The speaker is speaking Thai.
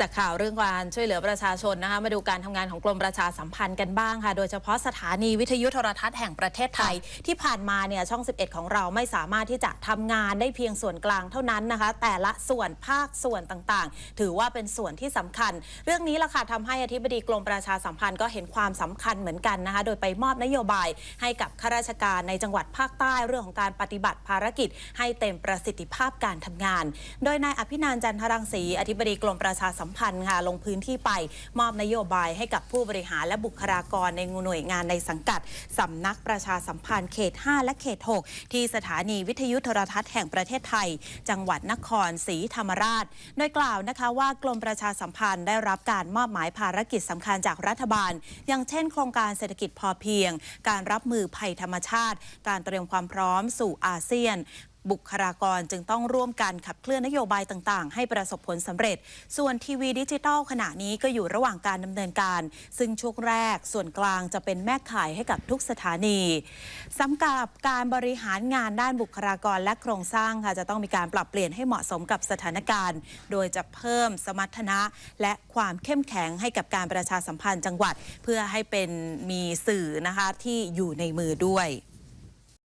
จากข่าวเรื่องการช่วยเหลือประชาชนนะคะมาดูการทำงานของกรมประชาสัมพันธ์กันบ้างค่ะ โดยเฉพาะสถานีวิทยุโทรทัศน์แห่งประเทศไทย ที่ผ่านมาเนี่ยช่อง 11 ของเราไม่สามารถที่จะทำงานได้เพียงส่วนกลางเท่านั้นนะคะ แต่ละส่วนภาคส่วนต่างๆ ถือว่าเป็นส่วนที่สำคัญ เรื่องนี้ล่ะค่ะทำให้อธิบดีกรมประชาสัมพันธ์ก็เห็นความสำคัญเหมือนกันนะคะโดยไปมอบนโยบายให้กับข้าราชการในจังหวัดภาคใต้เรื่องของการปฏิบัติภารกิจ ให้เต็มประสิทธิภาพการทำงาน โดยนายอภินันท์จันทรังสีอธิบดีกรมประชาสัมพันธ์ค่ะลงพื้นที่ไปมอบนโยบายให้กับผู้บริหารและบุคลากรในหน่วยงานในสังกัดสำนักประชาสัมพันธ์เขต 5 และเขต 6 ที่สถานีวิทยุโทรทัศน์แห่งประเทศไทย จังหวัดนครศรีธรรมราช โดยกล่าวนะคะว่ากรมประชาสัมพันธ์ได้รับการมอบหมายภารกิจสำคัญจากรัฐบาล อย่างเช่น โครงการเศรษฐกิจพอเพียง การรับมือภัยธรรมชาติ การเตรียมความพร้อมสู่อาเซียน บุคลากรจึงต้องร่วมกันขับเคลื่อนนโยบายต่างๆ ให้ประสบผลสำเร็จ ส่วนทีวีดิจิทัลขณะนี้ก็อยู่ระหว่างการดำเนินการ ซึ่งช่วงแรกส่วนกลางจะเป็นแม่ข่ายให้กับทุกสถานีสำหรับการบริหารงานด้านบุคลากรและโครงสร้างค่ะจะต้องมีการปรับเปลี่ยนให้เหมาะสมกับสถานการณ์ โดยจะเพิ่มสมรรถนะ และความเข้มแข็งให้กับการประชาสัมพันธ์จังหวัด เพื่อให้เป็นมีสื่อนะคะที่อยู่ในมือด้วย